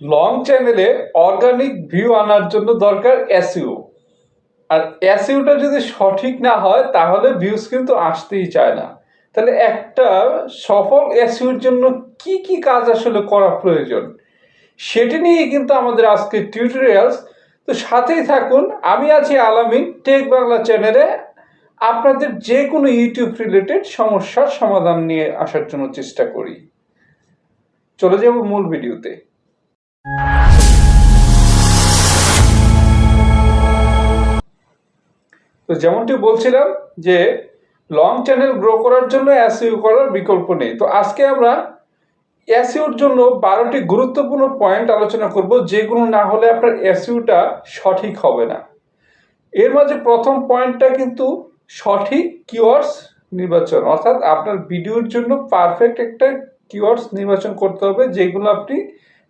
Long চ্যানেলে organic view আনার জন্য দরকার এসইও আর এসইওটা যদি সঠিক না হয়, তাহলে ভিউজ কিন্তু আসতেই চায় না। তাহলে একটা সফল এসইওর জন্য কি কি কাজ আসলে করা প্রয়োজন, সেটি নিয়ে কিন্তু আমাদের আজকে টিউটোরিয়ালস তো সাথেই থাকুন, আমি আছি আলামিন টেক বাংলা চ্যানেলে আপনাদের যে কোনো ইউটিউব রিলেটেড সমস্যার সমাধান নিয়ে আসার জন্য চেষ্টা করি। চলে যাব মূল ভিডিওতে তো যেমনটি বলছিলাম যে লং চ্যানেল গ্রো করার জন্য এসইউ করার বিকল্প নেই। তো আজকে আমরা এসইউর জন্য বারোটি গুরুত্বপূর্ণ পয়েন্ট আলোচনা করব, যেগুলো না হলে আপনার এসইউটা সঠিক হবে না। এর মাঝে প্রথম পয়েন্টটা কিন্তু সঠিক কিওয়ার্ডস নির্বাচন। অর্থাৎ আপনার ভিডিওর জন্য পারফেক্ট একটা কিওয়ার্ডস নির্বাচন করতে হবে, যেগুলো আপনি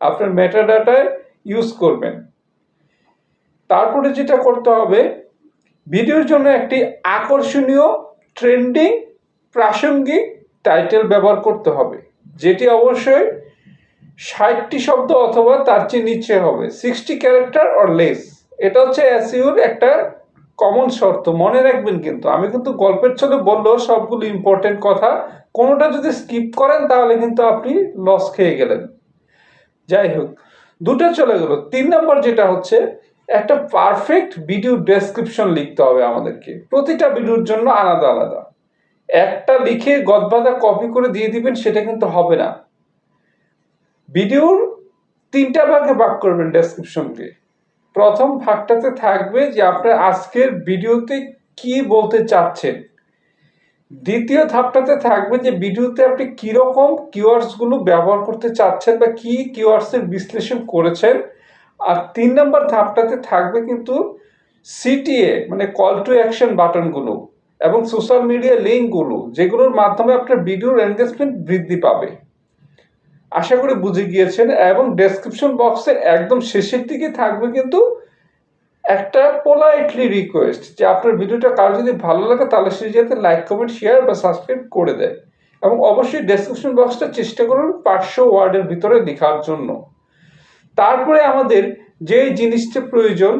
আপনার মেটাডাটায় ইউজ করবেন। তারপরে যেটা করতে হবে, ভিডিওর জন্য একটি আকর্ষণীয় ট্রেন্ডিং প্রাসঙ্গিক টাইটেল ব্যবহার করতে হবে, যেটি অবশ্যই ষাটটি শব্দ অথবা তার চেয়ে নিচে হবে সিক্সটি ক্যারেক্টার অর লেস এটা হচ্ছে এসইউর একটা কমন শর্ত, মনে রাখবেন কিন্তু। আমি কিন্তু গল্পের ছলে বললেও সবগুলো ইম্পর্টেন্ট কথা, কোনোটা যদি স্কিপ করেন তাহলে কিন্তু আপনি লস খেয়ে গেলেন। যাই হোক, দুটো চলে গেল। তিন নম্বর যেটা হচ্ছে, একটা পারফেক্ট ভিডিও ডেসক্রিপশন লিখতে হবে আমাদেরকে। প্রতিটা ভিডিওর জন্য আলাদা আলাদা। একটা লিখে গদবাদা কপি করে দিয়ে দিবেন, সেটা কিন্তু হবে না। ভিডিওর তিনটা ভাগে ভাগ করবেন ডেসক্রিপশনকে প্রথম ভাগটাতে থাকবে যে আপনার আজকের ভিডিওতে কি বলতে চাচ্ছেন। দ্বিতীয় ধাপটাতে থাকবে যে ভিডিওতে আপনি কীরকম কিওয়ার্ডসগুলো ব্যবহার করতে চাচ্ছেন বা কি কিওয়ার্ডসের বিশ্লেষণ করেছেন। আর তিন নম্বর ধাপটাতে থাকবে কিন্তু সিটিএ মানে কল টু অ্যাকশন বাটনগুলো এবং সোশ্যাল মিডিয়া লিঙ্কগুলো যেগুলোর মাধ্যমে আপনার ভিডিওর এনগেজমেন্ট বৃদ্ধি পাবে। আশা করি বুঝে গিয়েছেন এবং ডেসক্রিপশন বক্সের একদম শেষের দিকে থাকবে কিন্তু একটা পোলাইটলি রিকোয়েস্ট যে আপনার ভিডিওটা কারও যদি ভালো লাগে তাহলে সে যাতে লাইক কমেন্ট শেয়ার বা সাবস্ক্রাইব করে দেয়। এবং অবশ্যই ডেসক্রিপশন বক্সটা চেষ্টা করুন পাঁচশো ওয়ার্ডের ভিতরে লেখার জন্য। তারপরে আমাদের যে জিনিসটা প্রয়োজন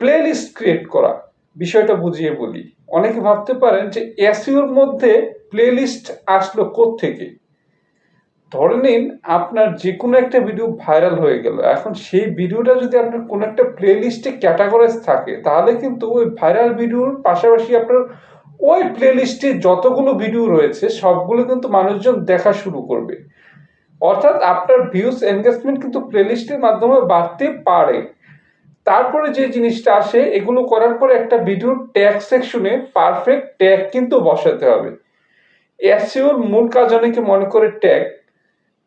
প্লে লিস্ট ক্রিয়েট করা। বিষয়টা বুঝিয়ে বলি। অনেকে ভাবতে পারেন যে এসইওর মধ্যে প্লে লিস্ট আসলো থেকে ধরে নিন আপনার যে কোনো একটা ভিডিও ভাইরাল হয়ে গেল। এখন সেই ভিডিওটা যদি আপনার কোনো একটা প্লেলিস্টে ক্যাটাগরাইজ থাকে, তাহলে কিন্তু ওই ভাইরাল ভিডিওর পাশাপাশি আপনার ওই প্লেলিস্টে যতগুলো ভিডিও রয়েছে, সবগুলো কিন্তু মানুষজন দেখা শুরু করবে। অর্থাৎ আপনার ভিউজ এনগেজমেন্ট কিন্তু প্লেলিস্টের মাধ্যমে বাড়তে পারে। তারপরে যে জিনিসটা আসে, এগুলো করার পরে একটা ভিডিওর ট্যাগ সেকশনে পারফেক্ট ট্যাগ কিন্তু বসাতে হবে। এসিওর মূল কাজ অনেকে মনে করে ট্যাগ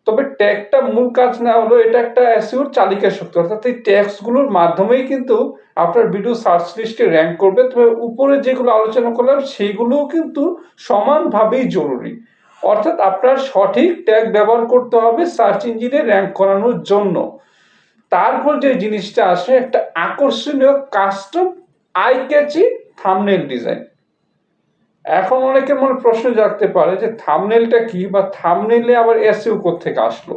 তবে ট্যাগটা মূল কাজ না হলো এটা একটা এসিওর চালিকা শক্তি। অর্থাৎ এই ট্যাক্সগুলোর মাধ্যমেই কিন্তু আপনার ভিডিও সার্চ লিস্টে র্যাঙ্ক করবে। তবে উপরে যেগুলো আলোচনা করলাম, সেইগুলোও কিন্তু সমানভাবেই জরুরি। অর্থাৎ আপনার সঠিক ট্যাগ ব্যবহার করতে হবে সার্চ ইঞ্জিনে র্যাঙ্ক করানোর জন্য। তারপর যে জিনিসটা আসে, একটা আকর্ষণীয় custom eye catchy thumbnail design এখন অনেকের মনে প্রশ্ন জাগতে পারে যে থামনেলটা কি বা থামনেলে আবার এসইউ থেকে আসলো?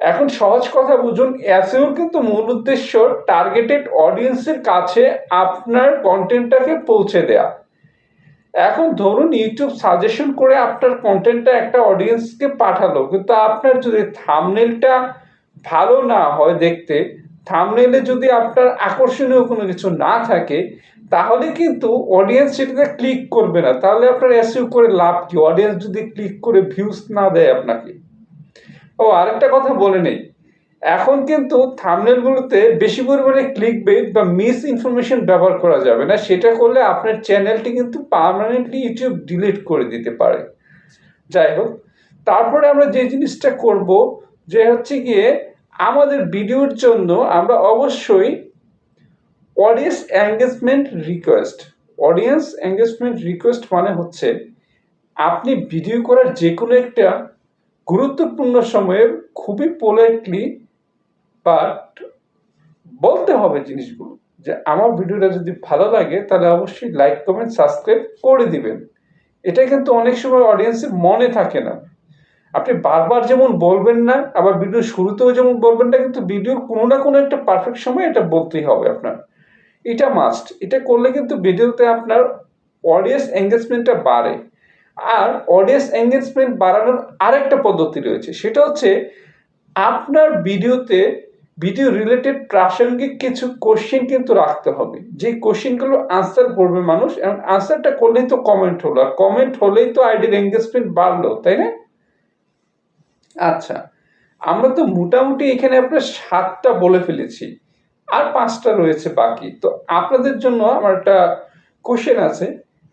এখন সহজ কথা বুঝুন এসইউর কিন্তু মূল উদ্দেশ্য টার্গেটেড অডিয়েন্সের কাছে আপনার কন্টেন্টটাকে পৌঁছে দেয়া। এখন ধরুন ইউটিউব সাজেশন করে আপনার কন্টেন্টটা একটা অডিয়েন্সকে পাঠালো, কিন্তু আপনার যদি থামনেলটা ভালো না হয় দেখতে থামনেলে যদি আপনার আকর্ষণীয় কোনো কিছু না থাকে তাহলে কিন্তু অডিয়েন্স সেটাতে ক্লিক করবে না। তাহলে আপনার এসইউ করে লাভ কি? অডিয়েন্স যদি ক্লিক করে ভিউজ না দেয় আপনাকে। ও, আরেকটা কথা বলে নেই। এখন কিন্তু থামনেলগুলোতে বেশি পরিমাণে ক্লিক বেট বা মিস ইনফরমেশন ব্যবহার করা যাবে না। সেটা করলে আপনার চ্যানেলটি কিন্তু পারমানেন্টলি ইউটিউব ডিলিট করে দিতে পারে। যাই হোক, তারপরে আমরা যে জিনিসটা করব, যে হচ্ছে গিয়ে আমাদের ভিডিওর জন্য আমরা অবশ্যই audience engagement request audience engagement request মানে হচ্ছে, আপনি ভিডিও করার যে কোনো একটা গুরুত্বপূর্ণ সময়ে খুবই পোলাইটলি বাট বলতে হবে জিনিসগুলো। যে আমার ভিডিওটা যদি ভালো লাগে, তাহলে অবশ্যই লাইক কমেন্ট সাবস্ক্রাইব করে দিবেন। এটা কিন্তু অনেক সময় অডিয়েন্সের মনে থাকে না। আপনি বারবার যেমন বলবেন না, আবার ভিডিও শুরুতেও যেমন বলবেন না, কিন্তু ভিডিওর কোনো না কোনো একটা পারফেক্ট সময় এটা বলতেই হবে আপনার। এটা মাস্ট এটা করলে কিন্তু ভিডিওতে আপনার অডিয়েন্স এঙ্গেজমেন্টটা বাড়ে। আর অডিয়েন্স এঙ্গেজমেন্ট বাড়ানোর আরেকটা পদ্ধতি রয়েছে। সেটা হচ্ছে আপনার ভিডিওতে ভিডিও রিলেটেড প্রাসঙ্গিক কিছু কোশ্চেন কিন্তু রাখতে হবে। যে কোশ্চেনগুলো আনসার করবে মানুষ এবং আনসারটা করলেই তো কমেন্ট হলো। আর কমেন্ট হলেই তো আইডির এঙ্গেজমেন্ট বাড়লো, তাই না? আচ্ছা আমরা তো মোটামুটি এখানে আপনার সাতটা বলে ফেলেছি। আর পাঁচটা রয়েছে বাকি। তো আপনাদের জন্য আমার একটা কোশ্চেন আছে।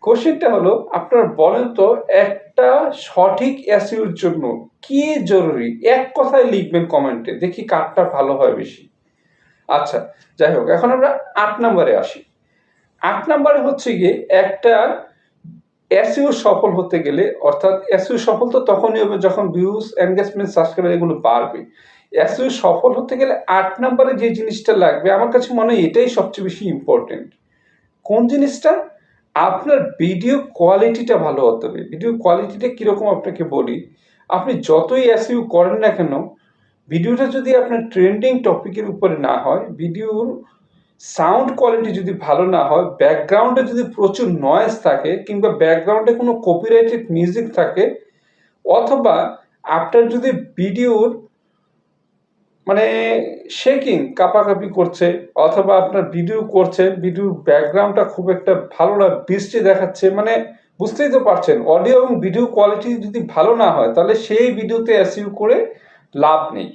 কোশ্চেনটা হলো, আপনার বলেন তো একটা সঠিক অ্যাসিউর জন্য কি জরুরি? এক কথায় লিখবেন কমেন্টে দেখি কারটা ভালো হয় বেশি। আচ্ছা যাই হোক, এখন আমরা আট নম্বরে আসি। আট নম্বরে হচ্ছে গিয়ে একটা এসইউ সফল হতে গেলে, অর্থাৎ এসইউ সফল তো তখনই হবে যখন ভিউজ এনগেজমেন্ট সাবস্ক্রাইবার এগুলো বাড়বে। এসইউ সফল হতে গেলে আট নাম্বারে যে জিনিসটা লাগবে, আমার কাছে মনে হয় এটাই সবচেয়ে বেশি ইম্পর্টেন্ট কোন জিনিসটা? আপনার ভিডিও কোয়ালিটিটা ভালো হতে হবে। ভিডিও কোয়ালিটিটা কীরকম আপনাকে বলি? আপনি যতই এসইউ করেন না কেন ভিডিওটা যদি আপনার ট্রেন্ডিং টপিকের উপরে না হয় ভিডিওর সাউন্ড কোয়ালিটি যদি ভালো না হয় ব্যাকগ্রাউন্ডে যদি প্রচুর নয়েজ থাকে কিংবা ব্যাকগ্রাউন্ডে কোনো কপিরাইটেড মিউজিক থাকে, অথবা আপনার যদি ভিডিওর মানে শেকিং কাপাকাপি করছে, অথবা আপনার ভিডিও করছেন ভিডিওর ব্যাকগ্রাউন্ডটা খুব একটা ভালো না, বৃষ্টি দেখাচ্ছে মানে বুঝতেই তো পারছেন অডিও এবং ভিডিও কোয়ালিটি যদি ভালো না হয়, তাহলে সেই ভিডিওতে এসইউ করে লাভ নেই।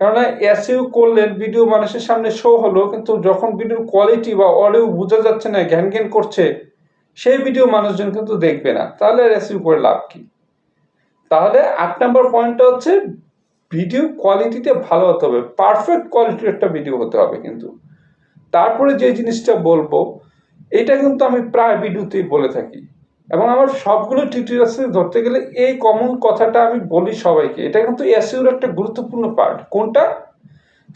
কেননা এসইউ করলেন ভিডিও মানুষের সামনে শো হলো, কিন্তু যখন ভিডিওর কোয়ালিটি বা অডিও বোঝা যাচ্ছে না ঘ্যান ঘ্যান করছে, সেই ভিডিও মানুষজন কিন্তু দেখবে না, তাহলে এসইউ করে লাভ কি? তাহলে আট নম্বর পয়েন্টটা হচ্ছে ভিডিও কোয়ালিটিটা ভালো হতে হবে পারফেক্ট কোয়ালিটির একটা ভিডিও হতে হবে কিন্তু। তারপরে যে জিনিসটা বলব, এটা কিন্তু আমি প্রায় ভিডিওতেই বলে থাকি। এবং আমার সবগুলো টিউটোরিয়ালসে ধরতে গেলে এই কমন কথাটা আমি বলি সবাইকে, এটা কিন্তু এসইউর একটা গুরুত্বপূর্ণ পার্ট কোনটা?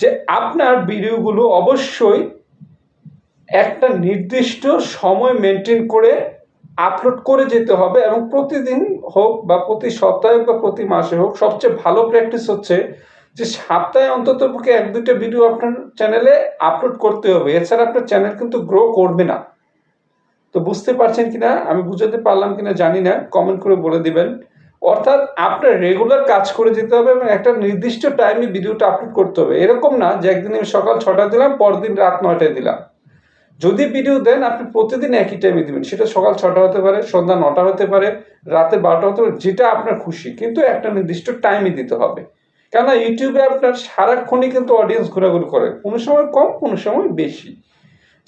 যে আপনার ভিডিওগুলো অবশ্যই একটা নির্দিষ্ট সময় মেনটেন করে আপলোড করে যেতে হবে এবং প্রতিদিন হোক বা প্রতি সপ্তাহে বা প্রতি মাসে হোক, সবচেয়ে ভালো প্র্যাকটিস হচ্ছে যে সপ্তাহে অন্তত পক্ষে এক দুইটা ভিডিও আপনার চ্যানেলে আপলোড করতে হবে। এছাড়া আপনার চ্যানেল কিন্তু গ্রো করবে না। তো বুঝতে পারছেন কিনা? আমি বুঝাতে পারলাম কিনা জানি না। কমেন্ট করে বলে দিবেন। অর্থাৎ আপনার রেগুলার কাজ করে যেতে হবে এবং একটা নির্দিষ্ট টাইমে ভিডিওটা আপলোড করতে হবে। এরকম না যে একদিন আমি সকাল ছটা দিলাম, পরদিন রাত নয়টায় দিলাম। যদি ভিডিও দেন, আপনি প্রতিদিন একই টাইমে দিবেন। সেটা সকাল ছটা হতে পারে, সন্ধ্যা নটা হতে পারে, রাতে বারোটা হতে পারে, যেটা আপনার খুশি। কিন্তু একটা নির্দিষ্ট টাইমই দিতে হবে। কেননা ইউটিউবে আপনার সারাক্ষণই কিন্তু অডিয়েন্স ঘোরাঘুরি করে। কোনো সময় কম, কোনো সময় বেশি।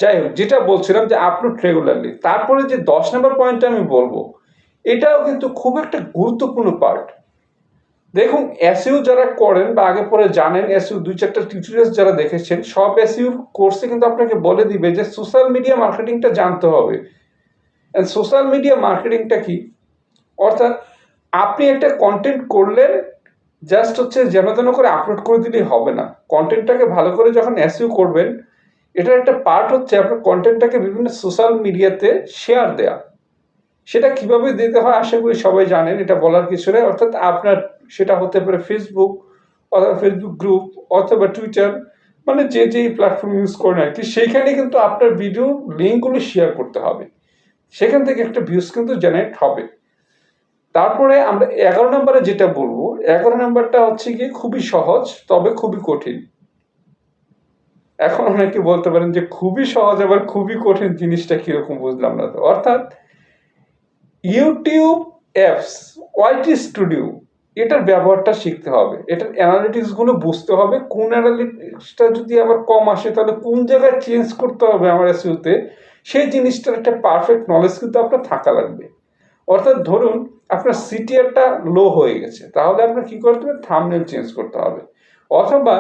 যাই হোক, যেটা বলছিলাম যে আপলোড রেগুলারলি তারপরে যে দশ নম্বর পয়েন্টটা আমি বলব, এটাও কিন্তু খুব একটা গুরুত্বপূর্ণ পার্ট দেখুন এসইউ যারা করেন বা আগে পরে জানেন এসইউ দুই চারটা টিউটোরিয়ালস যারা দেখেছেন, সব এসইউ কোর্সে কিন্তু আপনাকে বলে দিবে যে সোশ্যাল মিডিয়া মার্কেটিংটা জানতে হবে। সোশ্যাল মিডিয়া মার্কেটিংটা কি? অর্থাৎ আপনি একটা কন্টেন্ট করলেন জাস্ট হচ্ছে যেন তেন করে আপলোড করে দিলেই হবে না। কন্টেন্টটাকে ভালো করে যখন এসইউ করবেন, এটার একটা পার্ট হচ্ছে আপনার কন্টেন্টটাকে বিভিন্ন সোশ্যাল মিডিয়াতে শেয়ার দেয়া। সেটা কীভাবে দিতে হয় আশা করি সবাই জানেন, এটা বলার কিছু নেই। অর্থাৎ আপনার সেটা হতে পারে ফেসবুক অথবা ফেসবুক গ্রুপ অথবা টুইটার মানে যে যেই প্ল্যাটফর্ম ইউজ করেন আর কি, সেইখানে কিন্তু আপনার ভিডিও লিঙ্কগুলো শেয়ার করতে হবে। সেখান থেকে একটা ভিউজ কিন্তু জেনারেট হবে। তারপরে আমরা এগারো নম্বরে যেটা বলব, এগারো নম্বরটা হচ্ছে গিয়ে খুবই সহজ, তবে খুবই কঠিন। এখন অনেকে বলতে পারেন যে খুবই সহজ, আবার খুবই কঠিন জিনিসটা কীরকম বুঝলাম না তো। অর্থাৎ ইউটিউব অ্যাপস ওয়াইটি স্টুডিও এটার ব্যবহারটা শিখতে হবে। এটার অ্যানালিটিক্সগুলো বুঝতে হবে। কোন অ্যানালিটিক্সটা যদি আবার কম আসে, তাহলে কোন জায়গায় চেঞ্জ করতে হবে আমার এসইউতে সেই জিনিসটার একটা পারফেক্ট নলেজ কিন্তু আপনার থাকা লাগবে। অর্থাৎ ধরুন, আপনার সিটিআরটা লো হয়ে গেছে, তাহলে আপনার কী করতে হবে? থামনেল চেঞ্জ করতে হবে। অথবা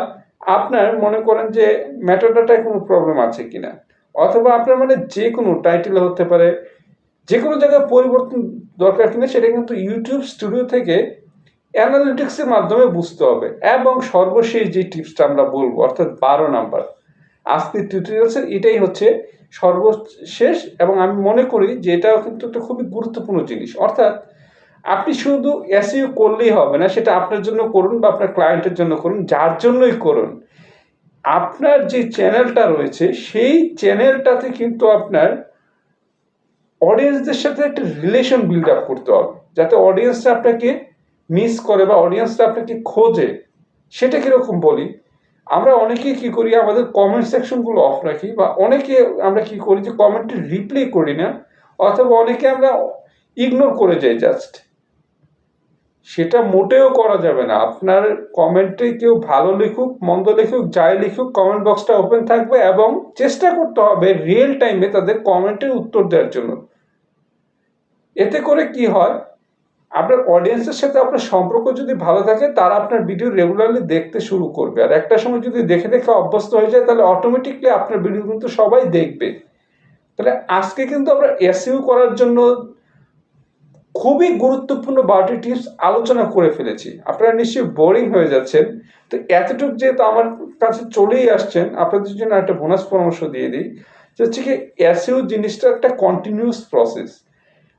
আপনার মনে করেন যে ম্যাটারডাটায় কোনো প্রবলেম আছে কিনা। অথবা আপনার মানে যে কোনো টাইটেল হতে পারে যে কোনো জায়গায় পরিবর্তন দরকার কিনা সেটা কিন্তু ইউটিউব স্টুডিও থেকে অ্যানালিটিক্সের মাধ্যমে বুঝতে হবে এবং সর্বশেষ যে টিপসটা আমরা বলব, অর্থাৎ বারো নাম্বার, আজকের টিউটোরিয়ালসের এটাই হচ্ছে সর্বশেষ এবং আমি মনে করি যে এটাও কিন্তু একটা খুবই গুরুত্বপূর্ণ জিনিস। অর্থাৎ আপনি শুধু এসইউ করলেই হবে না, সেটা আপনার জন্য করুন বা আপনার ক্লায়েন্টের জন্য করুন, যার জন্যই করুন। আপনার যে চ্যানেলটা রয়েছে, সেই চ্যানেলটাতে কিন্তু আপনার অডিয়েন্সদের সাথে একটা রিলেশন বিল্ড আপ করতে হবে। যাতে অডিয়েন্সটা আপনাকে মিস করে বা অডিয়েন্সটা আপনাকে খোঁজে। সেটা কীরকম বলি? আমরা অনেকেই কি করি, আমাদের কমেন্ট সেকশনগুলো অফ রাখি বা অনেকে আমরা কি করি যে কমেন্টে রিপ্লাই করি না, অথবা অনেকে আমরা ইগনোর করে যাই জাস্ট সেটা মোটেও করা যাবে না। আপনার কমেন্টে কেউ ভালো লিখুক, মন্দ লিখুক, যাই লিখুক কমেন্ট বক্সটা ওপেন থাকবে এবং চেষ্টা করতে হবে রিয়েল টাইমে তাদের কমেন্টের উত্তর দেওয়ার জন্য। এতে করে কি হয়, আপনার অডিয়েন্সের সাথে আপনার সম্পর্ক যদি ভালো থাকে, তারা আপনার ভিডিও রেগুলারলি দেখতে শুরু করবে। আর একটা সময় যদি দেখে দেখে অভ্যস্ত হয়ে যায়, তাহলে অটোমেটিকলি আপনার ভিডিও কিন্তু সবাই দেখবে। তাহলে আজকে কিন্তু আমরা এসইউ করার জন্য খুবই গুরুত্বপূর্ণ বারোটি টিপস আলোচনা করে ফেলেছি। আপনারা নিশ্চয়ই বোরিং হয়ে যাচ্ছেন। তো এতটুকু যেহেতু আমার কাছে চলেই আসছেন, আপনাদের জন্য একটা বোনাস পরামর্শ দিয়ে দিই। যে হচ্ছে কি এসইউ জিনিসটা একটা কন্টিনিউয়াস প্রসেস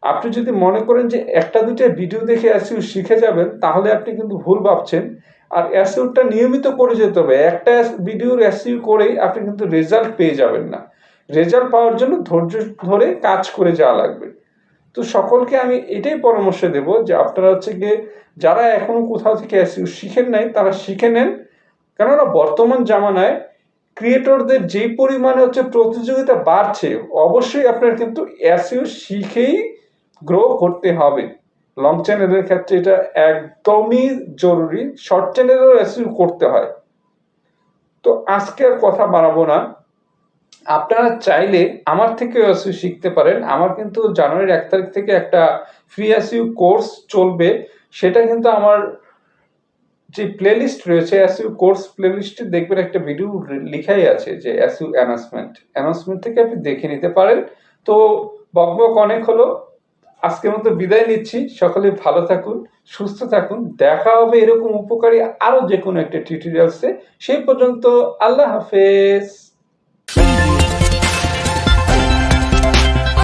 আপনি যদি মনে করেন যে একটা দুইটা ভিডিও দেখে এসইউ শিখে যাবেন, তাহলে আপনি কিন্তু ভুল ভাবছেন। আর এসইউটা নিয়মিত করে যেতে হবে। একটা ভিডিওর এসইউ করেই আপনি কিন্তু রেজাল্ট পেয়ে যাবেন না। রেজাল্ট পাওয়ার জন্য ধৈর্য ধরে কাজ করে যাওয়া লাগবে। তো সকলকে আমি এটাই পরামর্শ দেব যে আপনারা হচ্ছে গিয়ে যারা এখনও কোথাও থেকে এসইউ শিখেন নাই, তারা শিখে নেন। কেননা বর্তমান জামানায় ক্রিয়েটরদের যেই পরিমাণে হচ্ছে প্রতিযোগিতা বাড়ছে, অবশ্যই আপনার কিন্তু এসইউ শিখেই গ্রো করতে হবে। লং চ্যানেলের ক্ষেত্রে এটা একদমই জরুরি। শর্ট চ্যানেলেরও এসইউ করতে হয়। তো আজকে আর কথা বাড়াবো না। আপনারা চাইলে আমার থেকে এসইউ শিখতে পারেন। আমার কিন্তু জানুয়ারির এক তারিখ থেকে একটা ফ্রি এসইউ কোর্স চলবে। সেটা কিন্তু আমার যে প্লেলিস্ট রয়েছে এসইউ কোর্স প্লেলিস্টে দেখবেন একটা ভিডিও লিখাই আছে যে এসইউ অ্যানাউন্সমেন্ট অ্যানাউন্সমেন্ট থেকে আপনি দেখে নিতে পারেন। তো বকবক অনেক হলো। আজকের মতো বিদায় নিচ্ছি। সকলে ভালো থাকুন, সুস্থ থাকুন। দেখা হবে এরকম উপকারী আরও যে কোনো একটা টিউটোরিয়ালসে সেই পর্যন্ত আল্লাহ হাফেজ।